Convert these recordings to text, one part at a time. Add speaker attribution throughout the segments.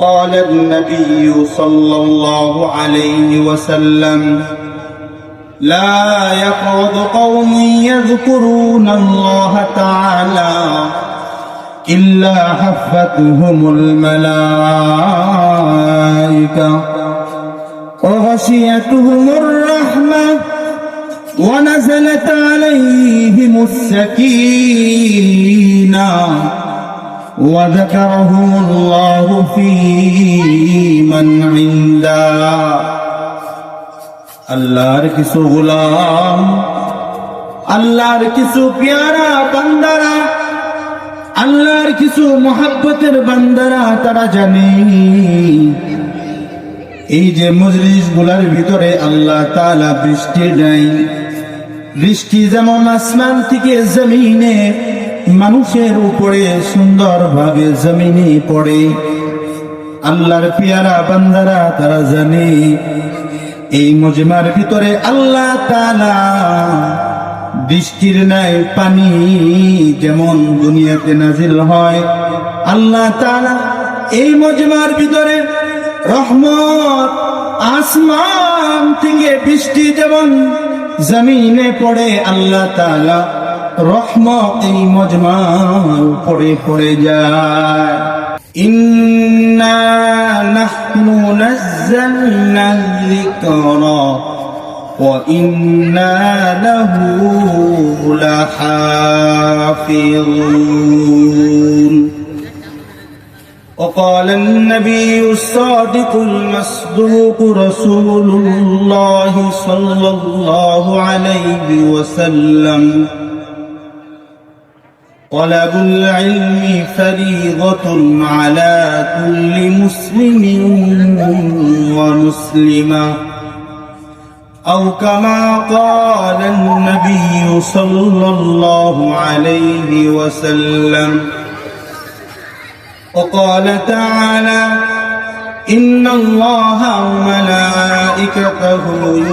Speaker 1: قال النبي صلى الله عليه وسلم لا يقعد قوم يذكرون الله تعالى إلا حفتهم الملائكة وغشيتهم الرحمة ونزلت عليهم السكينة. وذكرهم الله في من عنده আল্লাহর কিছু গোলাম আল্লাহর কিছু পেয়ারা বান্দারা আল্লাহর কিছু মহাব্বতের বান্দারা তারা জানে এই যে মজলিস গুলার ভিতরে আল্লাহ তালা বৃষ্টি দেয় বৃষ্টি যেমন আসমান থেকে জমিনে মানুষের উপরে সুন্দরভাবে জমিনে পড়ে। আল্লাহর পিয়ারা বান্দারা তারা জানে, এই মজমার ভিতরে আল্লাহ তালা বৃষ্টির ন্যায় পানি যেমন দুনিয়াতে নাজিল হয়, আল্লাহ তালা এই মজমার ভিতরে রহমত, আসমান থেকে বৃষ্টি যেমন জমিনে পড়ে, আল্লাহ তালা রহমত এই মজমার উপরে পড়ে যায় إنا نحن نزلنا الذكر وإنا له لحافظون وقال النبي الصادق المصدوق رسول الله صلى الله عليه وسلم طلب العلم فريضة على كل مسلم ومسلمة. أو كما قال النبي صلى الله عليه وسلم وقال تعالى إن الله وملائكته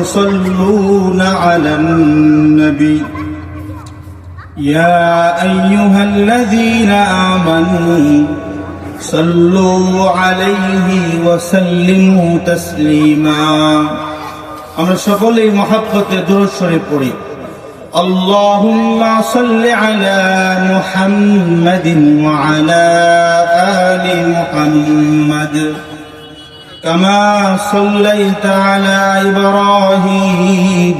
Speaker 1: يصلون على النبي. يا أيها الذين آمنوا صلوا عليه وسلموا تسليما আমরা সকলেই মহাব্বতে দূর সরে পড়ি اللهم صل على محمد وعلى آل محمد كما صليت على إبراهيم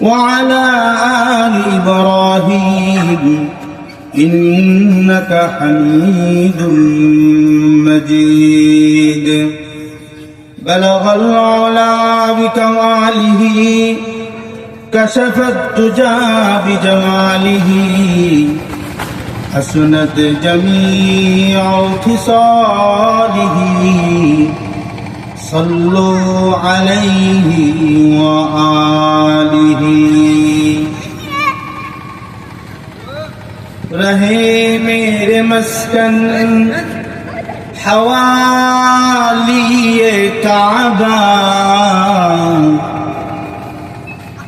Speaker 1: وعلى آل إبراهيم إنك حميد مجيد. بلغ العلا بكماله كشف الدجى بجماله حسنت جميع خصاله صلوا عليه وآله. رہے میرے مسکن حوالی کعبہ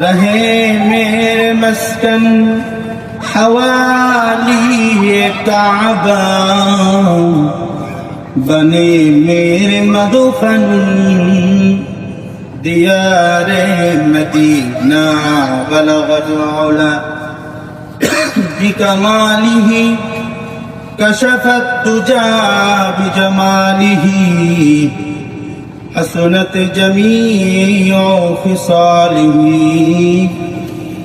Speaker 1: رہے میرے مسکن حوالی کعبہ बने मेरे मधुफन दियार मदीना बलगत औला بكماله كشف التجى بجماله حسنت جميع خصاله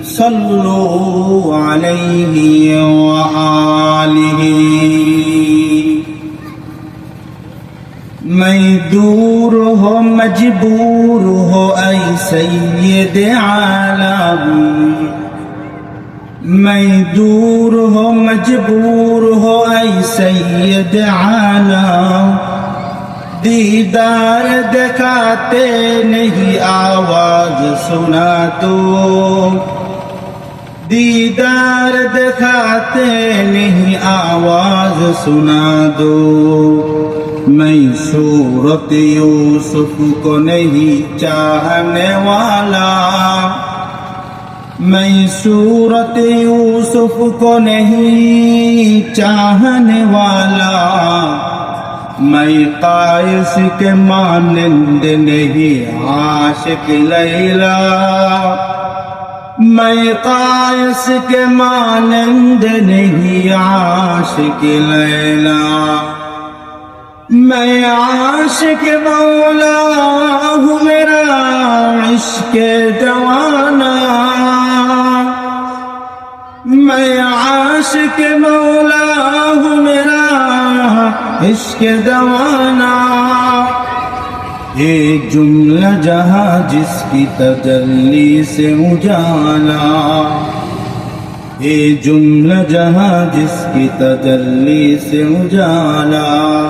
Speaker 1: صلوا عليه وآله ميدور ہو مجبور ہو اے سید عالم میں دور ہو مجبور ہو اے سید عالم دیدار دکھاتے نہیں آواز سنا تو دیدار دکھاتے نہیں آواز سنا دو मैं सूरत यूसुफ को नहीं चाहने वाला। मैं सूरत यूसुफ को नहीं चाहने वाला। मैं कायस के मानंद नहीं, आशिक लैला। मैं कायस के मानंद नहीं, आशिक लैला। میں عاشق مولا ہوں، میرا عشق دوانا میں عاشق مولا ہوں، میرا عشق دوانا ایک جملہ جہاں جس کی تجلی سے اجالا۔ یہ جملہ جہاں جس کی تجلی سے اجالا۔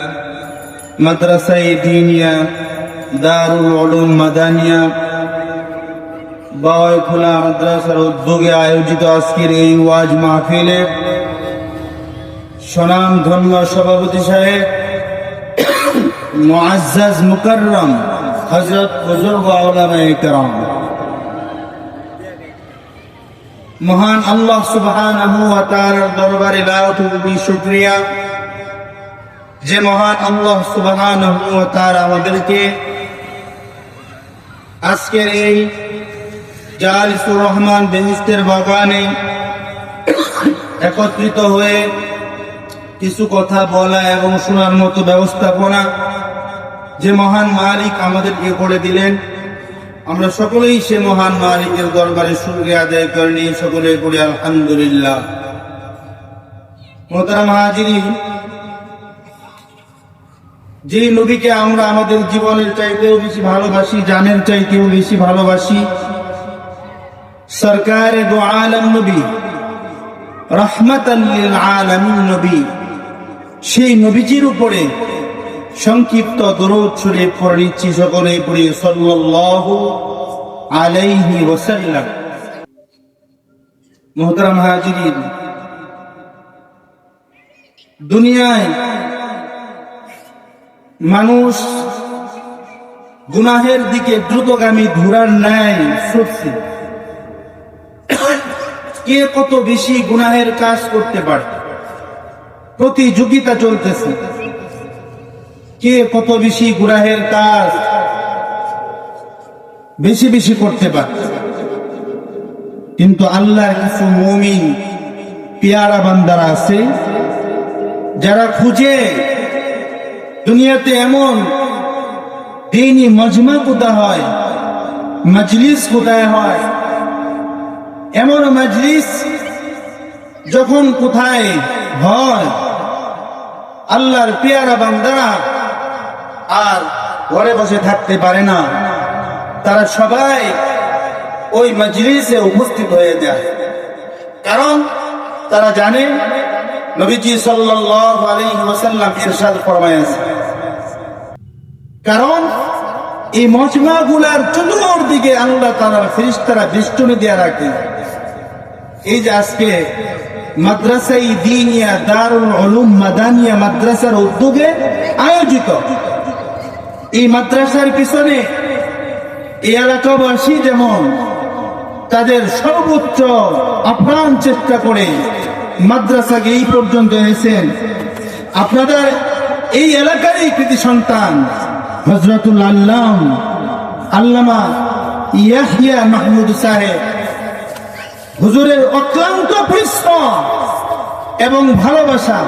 Speaker 1: মাদ্রাসায় দিনিয়া, দারুল উলুম মাদানিয়া বাওয়াই খোলা মাদ্রাসার উদ্যোগে আয়োজিত আজকের এই ওয়াজ মাহফিলে সনাম ধন্য সভাপতি সাহেব, মুআজ্জাজ মুকাররম, হযরত বুজুর্গ আউলামায়ে কেরাম। মহান আল্লাহ সুবহানাহু ওয়া তাআলার দরবারে কোটি শুকরিয়া। যে মহান আল্লাহ সুবহান তার আমাদেরকে আজকের এই জালিসুর রহমান বেহিস্তের বাগানে একত্রিত হয়ে কিছু কথা বলা এবং শোনার মতো ব্যবস্থাপনা যে মহান মালিক আমাদেরকে করে দিলেন, আমরা সকলেই সে মহান মালিকের দরবারে সুরগে আদায় করে নিয়ে সকলে করি আলহামদুলিল্লাহ। মোহতারাম হাজিরিন যে নবীকে আমরা আমাদের জীবনের চাইতেও বেশি ভালোবাসি, জানের চাইতেও বেশি ভালোবাসি, সরকার আলম নবী রহমত আলমিন নবী, সেই নবীজির উপরে সংক্ষিপ্ত দরদ ছড়ে পড়ে নিচ্ছি সকলে পড়ি, সাল্লাল্লাহু আলাইহি ওয়াসাল্লাম। মোহতারাম হাজিরিন, দুনিয়ায় মানুষ গুনাহের দিকে দ্রুতগামী ঘোরার ন্যায় ছুটছে কে কত বেশি গুনাহের কাজ করতে পারে? প্রতিযোগিতা চলতেছে। কে কত বেশি গুনাহের কাজ বেশি বেশি করতে পারে? কিন্তু আল্লাহর কিছু মমিন পেয়ারা বান্দারা আছে, যারা খুঁজে দুনিয়াতে এমন দিনই মজমা কোথায় হয়, মজলিস কোথায় হয়? এমন মজলিস যখন কোথায় হয়, আল্লাহর পেয়ারা বান্দারা আর ঘরে বসে থাকতে পারে না। তারা সবাই ওই মজলিসে উপস্থিত হয়ে যায়। কারণ তারা জানে নবীজি সাল্লাল্লাহু আলাইহি ওয়াসাল্লাম ইরশাদ ফরমায়েছে কারণ এই মজমা গুলার চতুর্দিকে আল্লাহ তাআলার ফেরেশতারা বেষ্টনী দিয়ে রাখে এই যে আজকে মাদ্রাসাই দিনিয়া দারুল উলুম মাদানিয়া মাদ্রাসার উদ্যোগে আয়োজিত, এই মাদ্রাসার পিছনে এই এলাকাবাসী যেমন তাদের সর্বোচ্চ আপ্রাণ চেষ্টা করে মাদ্রাসাকে এই পর্যন্ত এনেছেন। আপনাদের এই এলাকারই কৃতি সন্তান হজরতুল আল্লাম, আল্লামা ইয়াহিয়া মাহমুদ সাহেব। হুজুরের অক্লান্ত পরিশ্রম এবং ভালোবাসা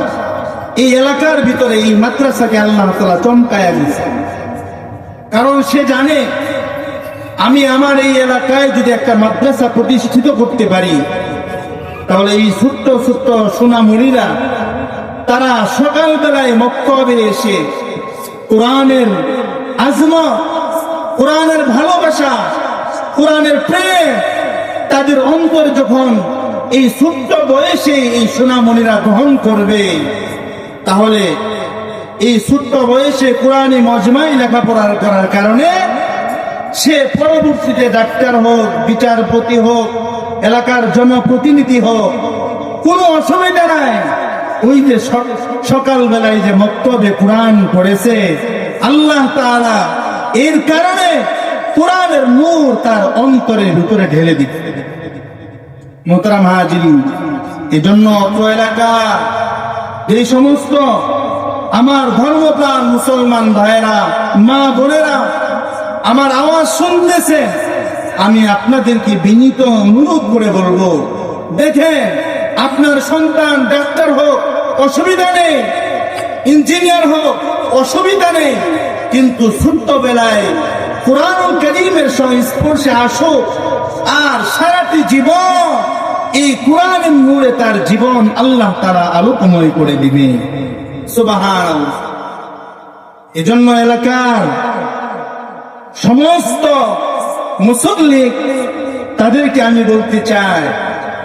Speaker 1: এই এলাকার ভিতরে এই মাদ্রাসাকে আল্লাহ তালা চমকায় দিয়েছে কারণ সে জানে, আমি আমার এই এলাকায় যদি একটা মাদ্রাসা প্রতিষ্ঠিত করতে পারি তাহলে এই ছোট্ট ছোট্ট সোনামণিরা তারা সকালবেলায় মক্তবে এসে কোরআনের আজমত, কোরআনের ভালোবাসা, কোরআনের প্রেম, তাদের অন্তর যখন এই ছোট্ট বয়সে এই সোনামণিরা গ্রহণ করবে, তাহলে এই ছোট্ট বয়সে কোরআনী মজমাই লেখাপড়া করার কারণে সে পরবর্তীতে ডাক্তার হোক, বিচারপতি হোক, এলাকার জনপ্রতিনিধি হোক, কোনো অসুবিধা নাই। ওই যে সক- সকালবেলায় যে মক্তবে কোরআন পড়েছে, আল্লাহ তাআলা এর কারণে কোরআনের নূর তার অন্তরের ভিতরে ঢেলে দিচ্ছে মোহতারাম হাজিরি এজন্য অত্র এলাকা যে সমস্ত আমার ধর্মপ্রাণ মুসলমান ভাইয়েরা, মা বোনেরা আমার আওয়াজ শুনতেছে। আমি আপনাদেরকে বিনীত অনুরোধ করে বলব, দেখেন, আপনার সন্তান ডাক্তার হোক, অসুবিধা নেই, ইঞ্জিনিয়ার হোক, অসুবিধা নেই, কিন্তু ছোট্ট বেলায় কোরআন করিমের সংস্পর্শে আসুক, আর সারাটি জীবন এই কোরআনের নূরে তার জীবন আল্লাহ তারা আলোকময় করে দিবে। সুবাহান এজন্য এলাকার সমস্ত মুসল্লি তাদেরকে আমি বলতে চাই,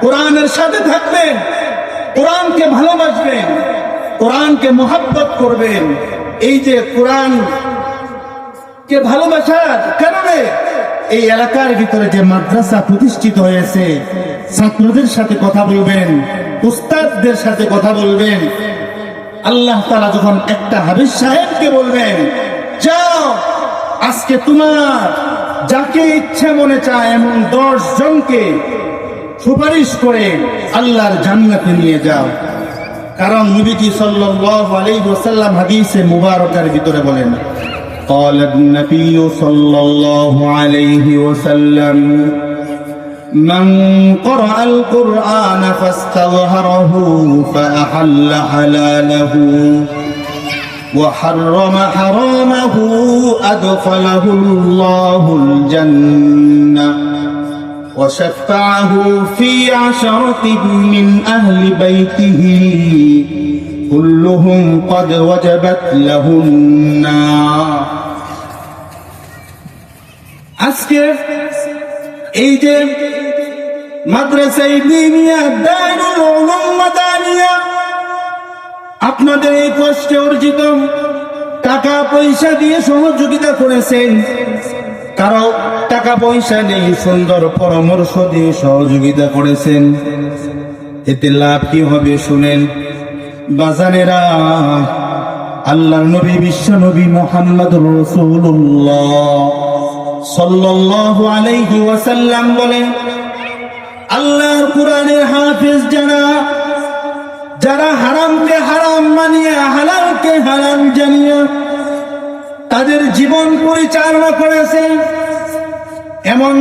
Speaker 1: কোরআনের সাথে থাকবেন, কোরআনকে ভালোবাসবেন, কোরআনকে মহাব্বত করবেন। এই যে কোরআন কে ভালোবাসার কারণে এই এলাকার ভিতরে যে মাদ্রাসা প্রতিষ্ঠিত হয়েছে, ছাত্রদের সাথে কথা বলবেন, উস্তাদদের সাথে কথা বলবেন। আল্লাহ তারা যখন একটা হাবিজ সাহেবকে বলবেন, যাও আজকে তোমার যাকে ইচ্ছে মনে চায় এমন দশ জনকে সুপারিশ করে আল্লাহর জান্নাতে নিয়ে যাও কারণ নবীজি সাল্লাল্লাহু আলাইহি ওয়াসাল্লাম হাদিসে মুবারকার ভিতরে বলেন قال النبي صلى الله عليه وسلم من قرأ القرآن فاستظهره فأحل حلاله وحرم حرامه أدخله الله الجنة وشفعه في عشرة من أهل بيته كلهم قد وجبت له النار আজকে এই যে মাদ্রাসা ইবনিয়া দারুল উলুম মাদানিয়া আপনাদের এই কষ্টে অর্জিত টাকা পয়সা দিয়ে সহযোগিতা করেছেন। কারও টাকা পয়সা নেই, সুন্দর পরামর্শ দিয়ে সহযোগিতা করেছেন। এতে লাভ কি হবে শুনেন। বাজানেরা আল্লাহ নবী, বিশ্ব নবী মোহাম্মদ রসুল্লাহ সাল্লাল্লাহু আলাইহি ওয়াসাল্লাম বলেন, আল্লাহর কোরআনের হাফেজ যারা যারা হারামকে হারাম হারাম জানিয়ে তাদের জীবন পরিচালনা করেছে। এমন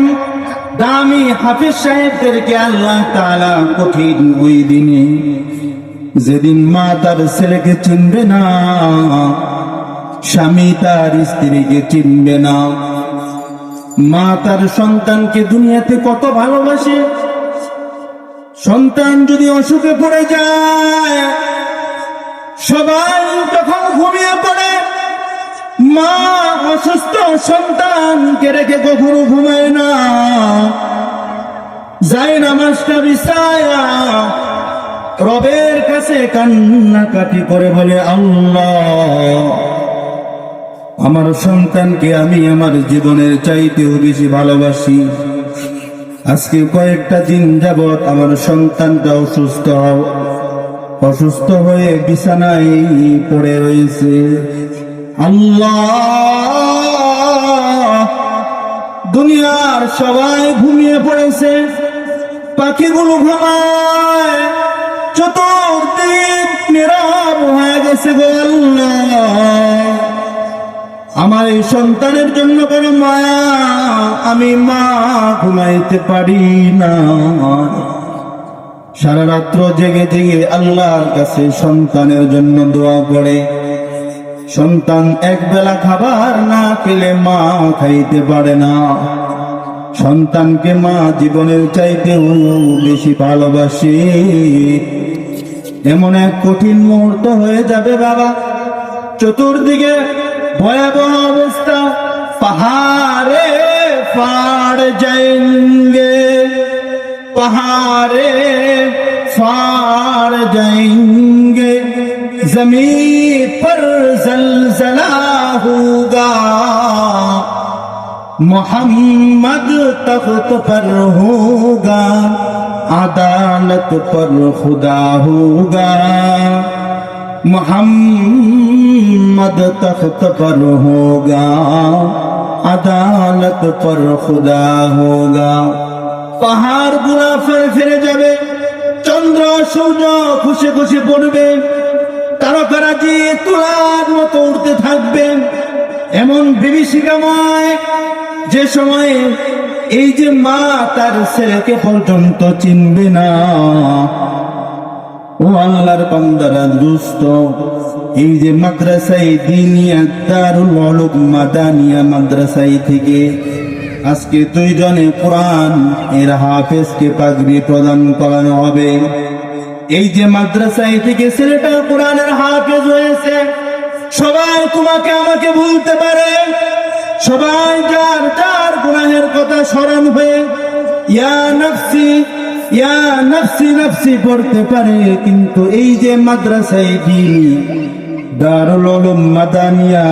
Speaker 1: দামি হাফিজ সাহেবদেরকে আল্লাহ তাআলা কঠিন ওই দিনে যেদিন মা তার ছেলেকে চিনবে না, স্বামী তার স্ত্রীকে চিনবে না। মা তার সন্তানকে দুনিয়াতে কত ভালোবাসে। সন্তান যদি অসুখে পড়ে যায় সবাই তখন ঘুমিয়ে পড়ে। মা অসুস্থ সন্তানকে রেখে কখনো ঘুমায় না। যাই নামাজটা বিছায়া রবের কাছে কান্নাকাটি করে বলে, আল্লাহ, আমার সন্তানকে আমি আমার জীবনের চাইতেও বেশি ভালোবাসি। আজকে কয়েকটা দিন যাবৎ আমার সন্তানটা অসুস্থ অসুস্থ হয়ে বিছানায় পড়ে রয়েছে। আল্লাহ! দুনিয়ার সবাই ঘুমিয়ে পড়েছে। পাখিগুলো ঘুমায়। আমার এই সন্তানের জন্য কোনো মায়া আমি মা ঘুমাইতে পারি না। সারা রাত্র জেগে জেগে আল্লাহর কাছে সন্তানের জন্য দোয়া করে সন্তান এক বেলা খাবার না পেলে মা খাইতে পারে না। সন্তানকে মা জীবনের চাইতেও বেশি ভালোবাসে। এমন এক কঠিন মুহূর্ত হয়ে যাবে বাবা। চতুর্দিকে ভয়াবহ অবস্থা। পাহাড়ে ফাড় پہاڑے فار جائیں گے زمین پر زلزلہ ہوگا محمد تخت پر ہوگا عدالت پر خدا ہوگا محمد تخت پر ہوگا عدالت پر خدا ہوگا পাহাড়গুলা ফেরে ফিরে যাবে। চন্দ্র, সূর্য খুশি খুশি পড়বে তারকারাজি তোলার মতো উঠতে থাকবে। এমন বিভীষিকাময় যে সময়ে এই যে মা তার ছেলেকে পর্যন্ত চিনবে না। ও আল্লাহর বান্দারা দুস্থ, এই যে মাদ্রাসায় দিনিয়া উলুম মাদানিয়া মাদ্রাসায় থেকে আজকে দুইজনে কোরআন এর হাফেজকে পাগড়ি প্রদান করানো হবে। এই যে মাদ্রাসায় থেকে ছেলেটা কোরআনের হাফেজ হয়েছে, সবাই তোমাকে আমাকে ভুলতে পারে, সবাই যার যার গুনাহের কথা স্মরণ হয়ে ইয়া নফসি ইয়া নফসি নফসি পড়তে পারে, কিন্তু এই যে মাদ্রাসায় দিন দারুল মাদানিয়া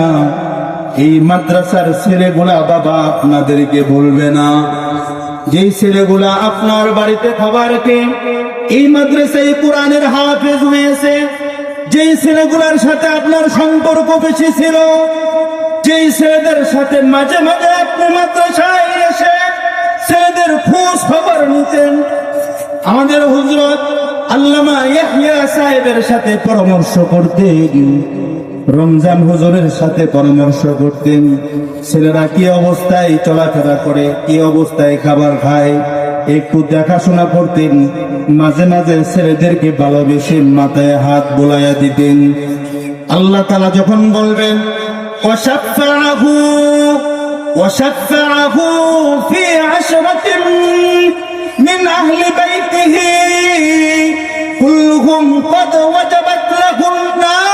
Speaker 1: এই মাদ্রাসার ছেলেগুলা, বাবা আপনাদেরকে বলবে না। যেই ছেলেগুলা আপনার বাড়িতে খাবার এই মাদ্রাসায় কোরআনের হাফেজ হয়েছে, যেই ছেলেগুলার সাথে আপনার সম্পর্ক বেশি ছিল, যেই ছেলেদের সাথে মাঝে মাঝে আপনি মাদ্রাসায় এসে ছেলেদের খোঁজ খবর নিতেন। আমাদের হুজরত আল্লামা ইয়াহিয়া সাহেবের সাথে পরামর্শ করতেন। রমজান হুজুরের সাথে পরামর্শ করতেন। ছেলেরা কি অবস্থায় চলাফেরা করে, কি অবস্থায় খাবার খায়, একটু দেখাশোনা করতেন। মাঝে মাঝে ছেলেদেরকে ভালোবেসে মাথায় হাত বোলাইয়া দিতেন। আল্লাহ তালা যখন বলবেন অসাফাহু অসাফাহু ফি আশরাতিন মিন আহলি বাইতিহি। كلهم قد وجبت لهم النار